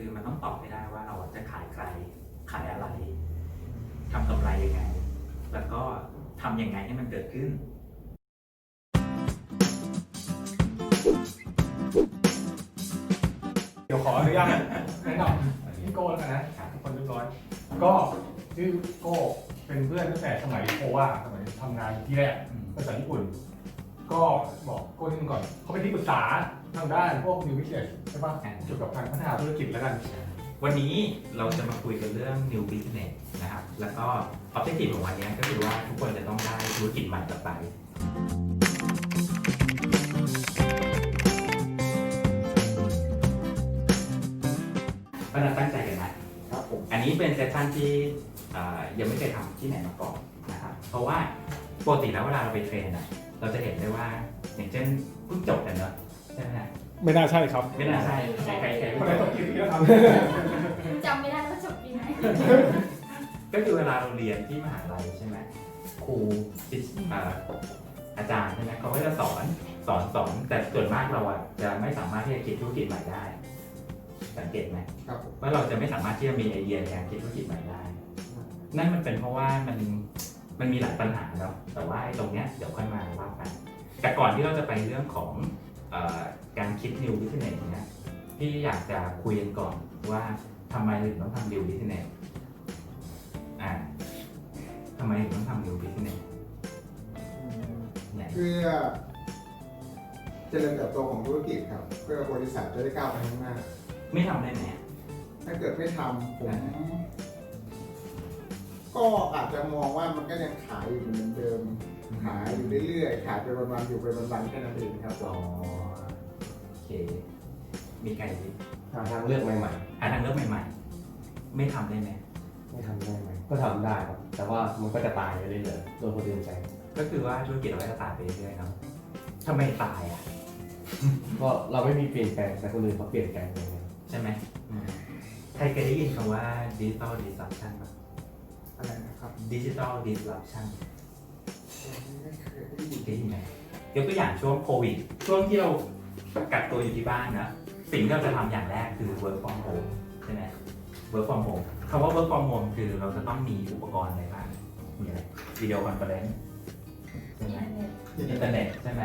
คือมันต้องตอบให้ได้ว่าเราจะขายใครขายอะไรทำกำไรยังไง แล้วก็ทำยังไงให้มันเกิดขึ้น เดี๋ยวขออนุญาตแนะนำพี่โก้แล้วกันนะทุกคนเรียบร้อย ก็ชื่อโก้เป็นเพื่อนตั้งแต่สมัยโคว่าสมัยทำงานที่แรกภาษาญี่ปุ่น ก็บอกโก้นิดนึงก่อน เขาเป็นที่ปรึกษาทางด้านพวก new business ใช่ปะเกี่ยวกับการพัฒนาธุรกิจแล้วกัน วันนี้เราจะมาคุยกันเรื่อง new business นะครับ แล้วก็ objective ของวันนี้ก็คือว่าทุกคนจะต้องได้ธุรกิจใหม่กลับไปเพราะฉะนั้นตั้งใจกันนะครับผม อันนี้เป็นเซสชันที่เอ่อยังไม่เคยทำที่ไหนมาก่อนนะครับ เพราะว่า ปกติแล้วเวลาเราไปเทรนอะเราจะเห็นได้ว่า อย่างเช่นเพิ่งจบกันเนอะใช่ไหมฮะไม่น่าใช่ครับ ไม่น่าใช่ใครใครใครคนไหนต้องกินที่แล้วครับจำไม่ได้ว่าจบปีไหนก็คือเวลาเราเรียนที่มหาลัยใช่ไหมครูที่เอ่ออาจารย์ใช่ไหมเขาก็จะสอนสอนสอนแต่ส่วนมากเราอะจะไม่สามารถที่จะคิดธุรกิจใหม่ได้สังเกตไหมครับผมว่าเราจะไม่สามารถที่จะมีไอเดียในการคิดธุรกิจใหม่ได้ นั่นมันเป็นเพราะว่ามัน มันมีหลายปัญหาเนาะแต่ว่าไอ้ตรงเนี้ยเดี๋ยวค่อยมาว่ากันแต่ก่อนที่เราจะไปเรื่องของเออการคิด new business เนี้ยพี่อยากจะคุยกันก่อนว่าทำไมถึงต้องทำ new business อ่าทำไมถึงต้องทำ new business ไหนเพื่อเจริญเติบโตของธุรกิจครับ เพื่อบริษัทจะได้ก้าวไปข้างหน้า ไม่ทำได้ไหมถ้าเกิดไม่ทำผม ก็อาจจะมองว่ามันก็ยังขายอยู่เหมือนเดิม ขายอยู่เรื่อยๆ ขายไปวันๆอยู่ไปวันๆแค่นั้นเองครับอ๋อโอเค มีใครหาทางเลือกใหม่หาทางเลือกใหม่ๆ ไม่ทำได้ไหมๆ ไม่ทำได้ไหมก็ทำได้ครับ แต่ว่ามันก็จะตายไปเรื่อยๆโดนคนอื่นใจ ก็คือว่าธุรกิจเราก็จะตายไปเรื่อยๆเนาะทำไมตายอะ ก็เราไม่มีเปลี่ยนแปลงแต่คนอื่นเขาเปลี่ยนแปลงไปไงใช่ไหมอืมใครเคยได้ยินคำว่า digital disruption ไหมอะไรนะครับ digital disruption ไม่เคยได้ยินเคยได้ยินไหมยกตัวอย่างช่วงโควิด ช่วงที่เรากักตัวอยู่ที่บ้านนะสิ่งที่เราจะทำอย่างแรกคือ work from home ใช่ไหม work from home คำว่า work from home คือเราจะต้องมีอุปกรณ์อะไรบ้างมีอะไรวิดีโอคอนเฟอเรนซ์ใช่ไหมอินเทอร์เน็ตใช่ไหม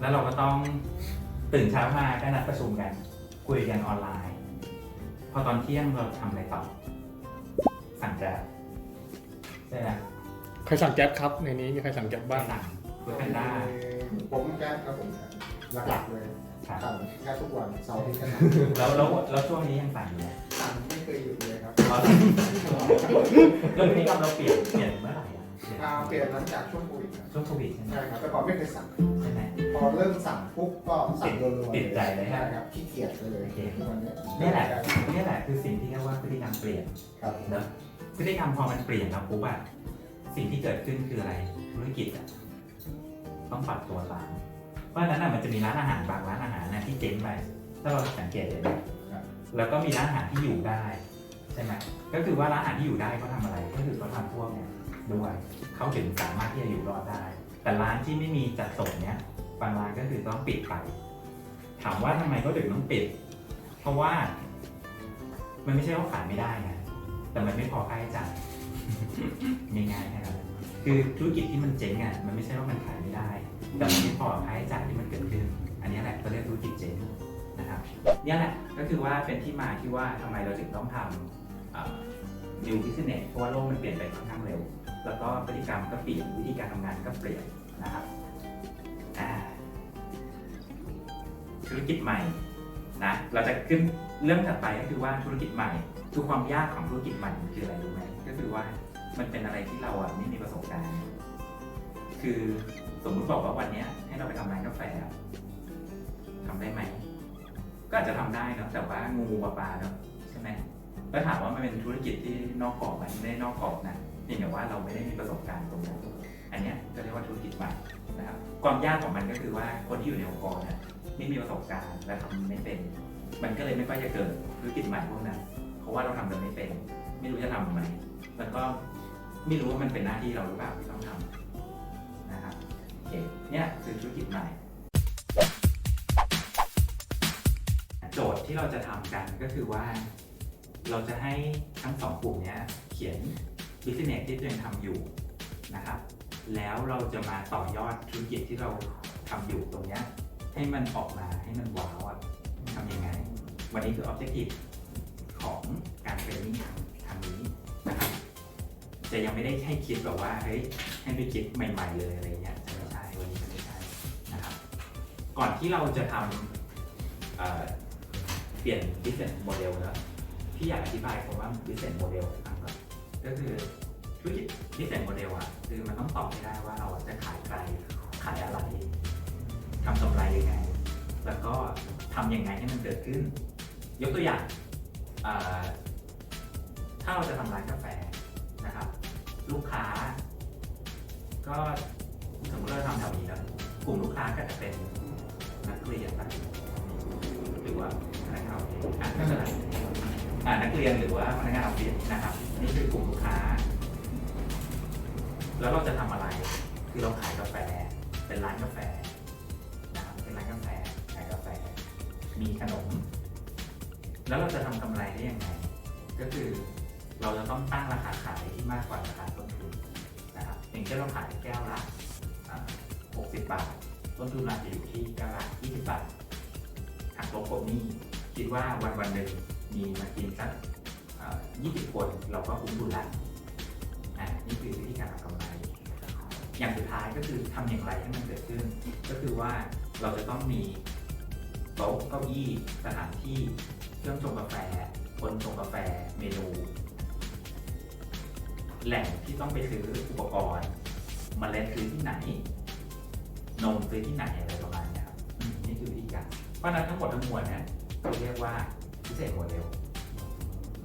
แล้วเราก็ต้องตื่นเช้ามาก็นัดประชุมกัน คุยกันออนไลน์ พอตอนเที่ยงเราทำอะไรต่อ สั่งแกร็บใช่ไหมใครสั่งแก๊ปครับ ในนี้มีใครสั่งแก๊ปบ้าง สั่งคุยกันได้ผมแก๊สครับผมหลักๆเลยครับ สั่งแค่ทุกวันเสาร์อาทิตย์ก็สั่งแล้วแล้วแล้วช่วงนี้ยังสั่งอยู่ไหมสั่งไม่เคยหยุดเลยครับเพราะแล้วพฤติกรรมเราเปลี่ยนเปลี่ยนเมื่อไหร่อะเปลี่ยนอ่าเปลี่ยนหลังจากช่วงโควิดครับช่วงโควิดใช่ไหมใช่ครับแต่ก่อนไม่เคยสั่ง ใช่ไหม พอเริ่มสั่งปุ๊บก็สั่งรัวๆติดใจเลยฮะใช่ครับขี้เกียจไปเลยโอเคทุกวันนี้นี่แหละนี่แหละคือสิ่งที่เรียกว่าพฤติกรรมเปลี่ยนครับเนอะ พฤติกรรมพอมันเปลี่ยนแล้วปุ๊บอะสิ่งที่เกิดขึ้นคืออะไร ธุรกิจอะต้องปรับตัวตามเพราะฉะนั้นอะมันจะมีร้านอาหารบางร้านอาหารนะที่เจ๊งไปถ้าเราสังเกตเห็นไหมแล้วก็มีร้านอาหารที่อยู่ได้ใช่ไหมก็คือว่าร้านอาหารที่อยู่ได้เขาทำอะไร ก็คือเขาทำพวกเนี้ยด้วยเขาถึงสามารถที่จะอยู่รอดได้ แต่ร้านที่ไม่มีจัดส่งเนี้ยบางร้านก็คือต้องปิดไป ถามว่าทำไมเขาถึงต้องปิด เพราะว่า มันไม่ใช่ว่าขายไม่ได้ไง แต่มันไม่พอค่าใช้จ่ายง่ายๆแค่นั้นคือธุรกิจที่มันเจ๊งอะมันไม่ใช่ว่ามันขายไม่ได้ แต่มันไม่พอค่าใช้จ่ายที่มันเกิดขึ้น อันนี้แหละก็เรียกธุรกิจเจ๊งนะครับเนี่ยแหละก็คือว่าเป็นที่มาที่ว่าทำไมเราถึงต้องทำเอ่อ new business เพราะว่าโลกมันเปลี่ยนไปค่อนข้างเร็ว แล้วก็พฤติกรรมก็เปลี่ยนวิธีการทำงานก็เปลี่ยนนะครับธุรกิจใหม่นะเราจะขึ้นเรื่องถัดไปก็คือว่าธุรกิจใหม่ คือความยากของธุรกิจใหม่มันคืออะไรรู้ไหมก็คือว่ามันเป็นอะไรที่เราอะไม่มีประสบการณ์ คือสมมุติบอกว่าวันเนี้ย ให้เราไปทำร้านกาแฟอะทำได้ไหม ก็อาจจะทำได้นะแต่ว่างูปลาปลาเนอะใช่ไหมแล้วถามว่ามันเป็นธุรกิจที่นอกกรอบไหมไม่ได้นอกกรอบนะเพียงแต่ว่าเราไม่ได้มีประสบการณ์ตรงนั้นอันนี้ก็เรียกว่าธุรกิจใหม่นะครับความยากของมันก็คือว่าคนที่อยู่ในองค์กรเนี่ยไม่มีประสบการณ์และทำไม่เป็น มันก็เลยไม่ค่อยจะเกิดธุรกิจใหม่พวกนั้น ว่าเราทำกันไม่เป็น ไม่รู้จะทำไหมแล้วก็ไม่รู้ว่ามันเป็นหน้าที่เราหรือเปล่าที่ต้องทำนะครับโอเคเนี่ยคือธุรกิจใหม่ โจทย์ที่เราจะทำกันก็คือว่า เราจะให้ทั้งสองกลุ่มเนี้ยเขียน business ที่ตัวเองทำอยู่นะครับ แล้วเราจะมาต่อยอดธุรกิจที่เราทำอยู่ตรงเนี้ยให้มันออกมาให้มันว้าวอะทำยังไง วันนี้คือ objective ของการเทรนนิ่งทางทางนี้นะครับจะยังไม่ได้ให้คิดแบบว่าเฮ้ยให้ไปคิดใหม่ ๆ เลยอะไรเงี้ยจะไม่ใช่วันนี้จะไม่ใช่นะครับก่อนที่เราจะทำเเปลี่ยน business model แล้วพี่อยากอธิบายคำว่า business model ให้ฟังก่อนก็คือธุรกิจ business model อะคือมันต้องตอบให้ได้ว่าเราจะขายใครขายอะไรทำกำไรยังไง แล้วก็ทำยังไงให้มันเกิดขึ้น ยกตัวอย่าง ถ้าเราจะทำร้านกาแฟนะครับ ลูกค้า ก็สมมติเราทำแถวนี้แล้วกลุ่มลูกค้าก็จะเป็นนักเรียนหรือว่าพนักงานออฟฟิศอะไม่เป็นไรนักเรียนหรือว่าพนักงานออฟฟิศนะครับนี่คือกลุ่มลูกค้า แล้วเราจะทำอะไร คือเราขายกาแฟ เป็นร้านกาแฟนะครับเป็นร้านกาแฟขายกาแฟ มีขนม แล้วเราจะทำกำไรได้ยังไง ก็คือเราจะต้องตั้งราคาขายที่มากกว่าราคาต้นทุนนะครับอย่างเช่นเราขายแก้วละ60 บาท ต้นทุนอาจจะอยู่ที่แก้วละ20 บาทหักลบกบนี้คิดว่าวันวันหนึ่งมีมากินสักอ่า20 คนเราก็คุ้มทุนละนี่คือวิธีการทำกำไร อย่างสุดท้ายก็คือทำอย่างไรให้มันเกิดขึ้น ก็คือว่าเราจะต้องมีโต๊ะเก้าอี้สถานที่ เครื่องชงกาแฟ คนชงกาแฟ เมนู แหล่งที่ต้องไปซื้ออุปกรณ์มเมล็ดซื้อที่ไหน นมซื้อที่ไหนอะไรประมาณนี้ครับนี่คือวิธีการเพราะนั้นทั้งหมดทั้งมวลเนี่ยเราเรียกว่าพิเศษโมเดล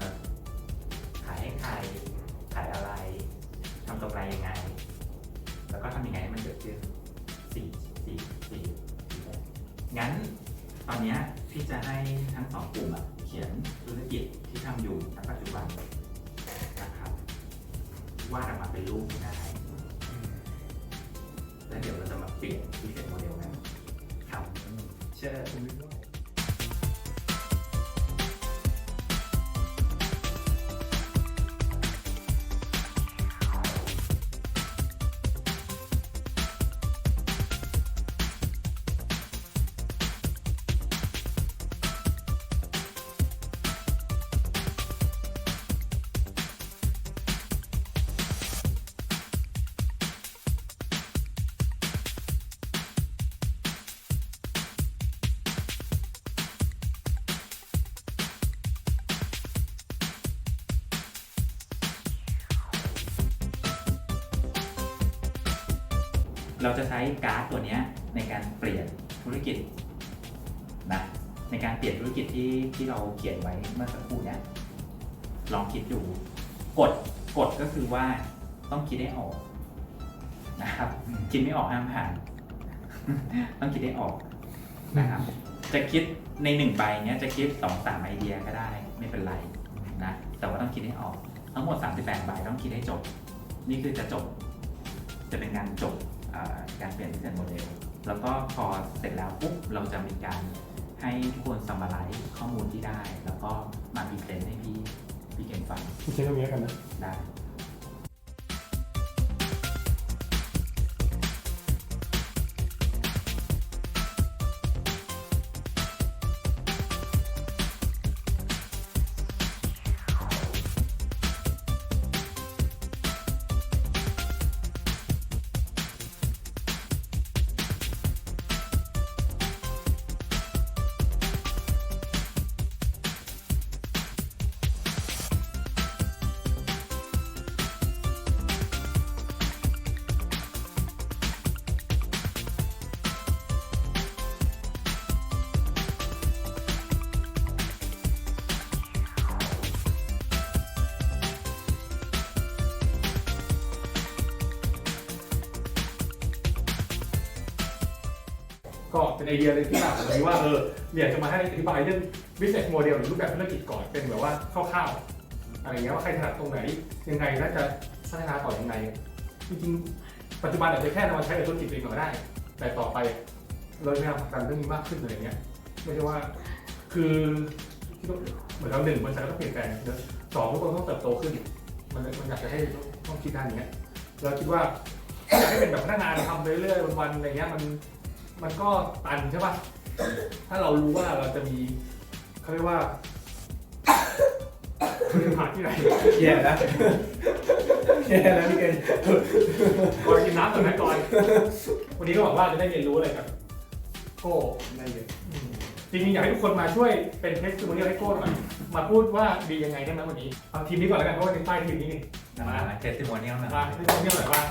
นะขายให้ใคร ขายอะไรทำกำไรยังไง แล้วก็ทำยังไงให้มันเกิดขึ้นสี่สี่สี่งั้นตอนเนี้ย พี่จะให้ทั้งสองกลุ่มอะเขียนธุรกิจที่ทำอยู่ณปัจจุบันนะครับวาดออกมาเป็นรูปได้แล้วเดี๋ยวเราจะมาเปลี่ยนที่เป็นโมเดลนั้นครับเชิญ เราจะใช้การ์ดตัวนี้ในการเปลี่ยนธุรกิจนะในการเปลี่ยนธุรกิจที่ที่เราเขียนไว้เมื่อสักครู่เนี้ยลองคิดดูกฎกฎก็คือว่าต้องคิดให้ออกนะครับคิดไม่ออกห้ามผ่าน ต้องคิดให้ออกนะครับจะคิดในหนึ่งใบเนี้ยจะคิดสองสามไอเดียก็ได้ไม่เป็นไรนะแต่ว่าต้องคิดให้ออก ทั้งหมด 38 ใบต้องคิดให้จบ นี่คือจะจบ จะเป็นการจบ การเปลี่ยน business model แล้วก็พอเสร็จแล้วปุ๊บเราจะมีการให้ทุกคนสม r ไลซ์ข้อมูลที่ได้ แล้วก็มาพรีเซนต์ให้พี่พี่เก่งฟังใช้ตรงนี้กันนะได้ ก็เป็นไอเดียเลยที่แบบนี้ว่าเอออยากจะมาให้อธิบายเรื่อง business model หรือรูปแบบธุรกิจก่อนเป็นแบบว่าคร่าวๆอะไรเงี้ยว่าใครถนัดตรงไหน ยังไงน่าจะพัฒนาต่อยังไงจริงๆปัจจุบันอาจจะแค่นำมาใช้ในธุรกิจเองก็ได้ แต่ต่อไปเราจะพยายามผลักดันเรื่องนี้มากขึ้นอะไรเงี้ยไม่ใช่ว่าคือเหมือนเราหนึ่งบริษัทก็ต้องเปลี่ยนแปลงสองทุกคนต้องเติบโตขึ้น มันมันอยากจะให้ต้องคิดด้านอย่างเงี้ยเราคิดว่าอยากให้เป็นแบบพนักงานทำเรื่อยๆวันๆอะไรเงี้ยมัน มันก็ตันใช่ป่ะ ถ้าเรารู้ว่าเราจะมีเขาเรียกว่าผ่านที่ไหนแย่แล้วแย่แล้วพี่เกณฑ์ก่อนกินน้ำก่อนนะก่อน วันนี้ก็หวังว่าจะได้เรียนรู้อะไรกับโก้ได้เยอะอืมจริงๆอยากให้ทุกคนมาช่วยเป็นเทสต์โมเดลให้โก้หน่อย มาพูดว่าดียังไงได้ไหมวันนี้ เอาทีมนี้ก่อนแล้วกันเพราะว่าในป้ายทีมนี้นี่มาเทสติโมเนียลนะมาให้โก้เนี่ยหน่อยว่า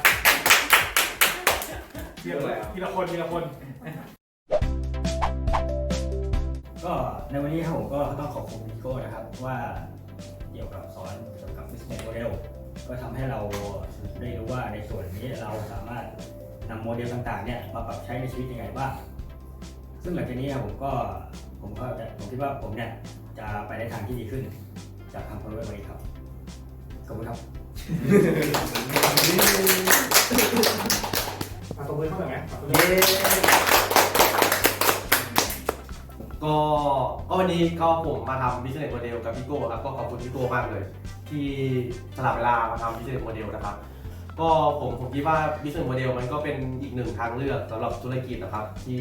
ทีละทีละคนทีละคน ก็ในวันนี้ครับผมก็ต้องขอบคุณพี่โก้นะครับว่าเกี่ยวกับสอนเกี่ยวกับ business model ก็ทำให้เราได้รู้ว่าในส่วนนี้เราสามารถนำโมเดลต่างๆเนี่ยมาปรับใช้ในชีวิตยังไงบ้าง ซึ่งหลังจากนี้ผมก็ผมก็จะผมคิดว่าผมเนี่ยจะไปในทางที่ดีขึ้น จากทำความรู้วันนี้ครับ ขอบคุณครับมา ตรงมือเข้าไปไหมมาตรงมืเย้ก็ก็วันนี้ก็ผมมาทำ business model กับพี่โก้ครับก็ขอบคุณพี่โก้มากเลย ที่สลับเวลามาทำ business model นะครับ ก็ผมผมคิดว่า business model มันก็เป็นอีกหนึ่งทางเลือกสำหรับธุรกิจนะครับ ที่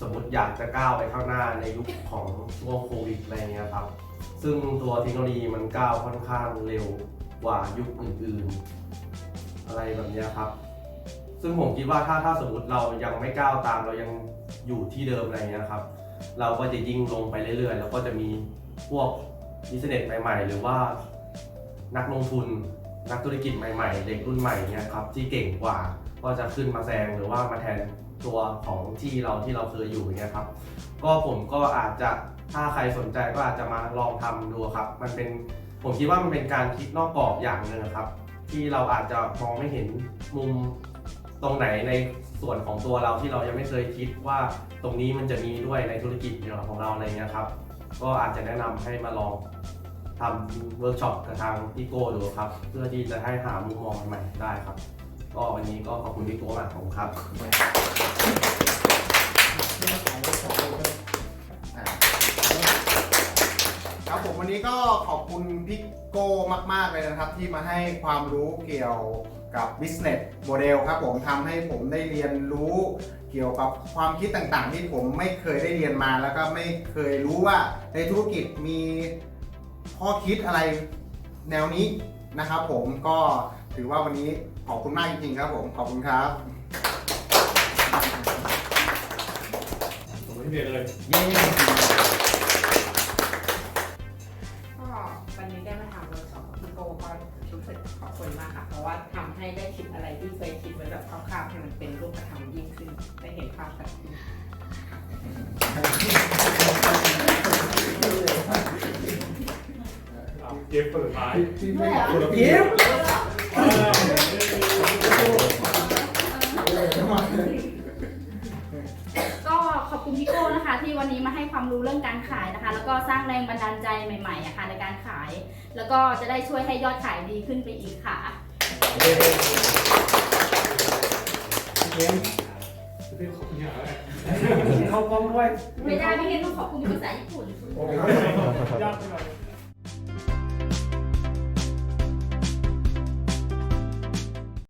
สมมติอยากจะก้าวไปข้างหน้าในยุคของช่วงโควิดอะไรเงี้ยครับ ซึ่งตัวเทคโนโลยีมันก้าวค่อนข้างเร็วกว่ายุคอื่นๆ อะไรแบบเนี้ยครับ ซึ่งผมคิดว่าถ้าถ้าสมมติเรายังไม่ก้าวตามเรายังอยู่ที่เดิมอะไรเงี้ยครับ เราก็จะยิ่งลงไปเรื่อยๆ แล้วก็จะมีพวกบิสเนสใหม่ ๆ หรือว่านักลงทุน นักธุรกิจใหม่ ๆ เด็กรุ่นใหม่เนี่ยครับที่เก่งกว่าก็จะขึ้นมาแซงหรือว่ามาแทนตัวของที่เราที่เราเคยอยู่เนี่ยครับ ก็ผมก็อาจจะถ้าใครสนใจก็อาจจะมาลองทำดูครับ มันเป็นผมคิดว่ามันเป็นการคิดนอกกรอบอย่างหนึ่งครับ ที่เราอาจจะมองไม่เห็นมุม ตรงไหนในส่วนของตัวเราที่เรายังไม่เคยคิดว่าตรงนี้มันจะมีด้วยในธุรกิจของเราอะไรเงี้ยครับ ก็อาจจะแนะนำให้มาลองทำเวิร์กช็อปกับทางพี่โก้ดูครับ เพื่อที่จะให้หามุมมองใหม่ได้ครับ ก็วันนี้ก็ขอบคุณพี่โก้มากขอบคุณครับ วันนี้ก็ขอบคุณพี่โก้มาก ๆ เลยนะครับ ที่มาให้ความรู้เกี่ยวกับ business model ครับผมทำให้ผมได้เรียนรู้เกี่ยวกับความคิดต่างๆ ที่ผมไม่เคยได้เรียนมา แล้วก็ไม่เคยรู้ว่าในธุรกิจมีข้อคิดอะไรแนวนี้นะครับผมก็ถือว่าวันนี้ขอบคุณมากจริงๆครับผมขอบคุณครับผมไม่เรียนเลย เย้ ภาพชัดขึ้นเอาเกมเปิดท้ายด้เหรอยิ้มก็ขอบคุณพี่โก้นะคะ ที่วันนี้มาให้ความรู้เรื่องการขายนะคะ แล้วก็สร้างแรงบันดาลใจใหม่ๆอะค่ะในการขาย แล้วก็จะได้ช่วยให้ยอดขายดีขึ้นไปอีกค่ะเกม เรื่องของเนี่ยอะไรเขากล้องด้วย ไม่ได้ไม่งั้นต้องขอบคุณภาษาญี่ปุ่น ยากไปหน่อย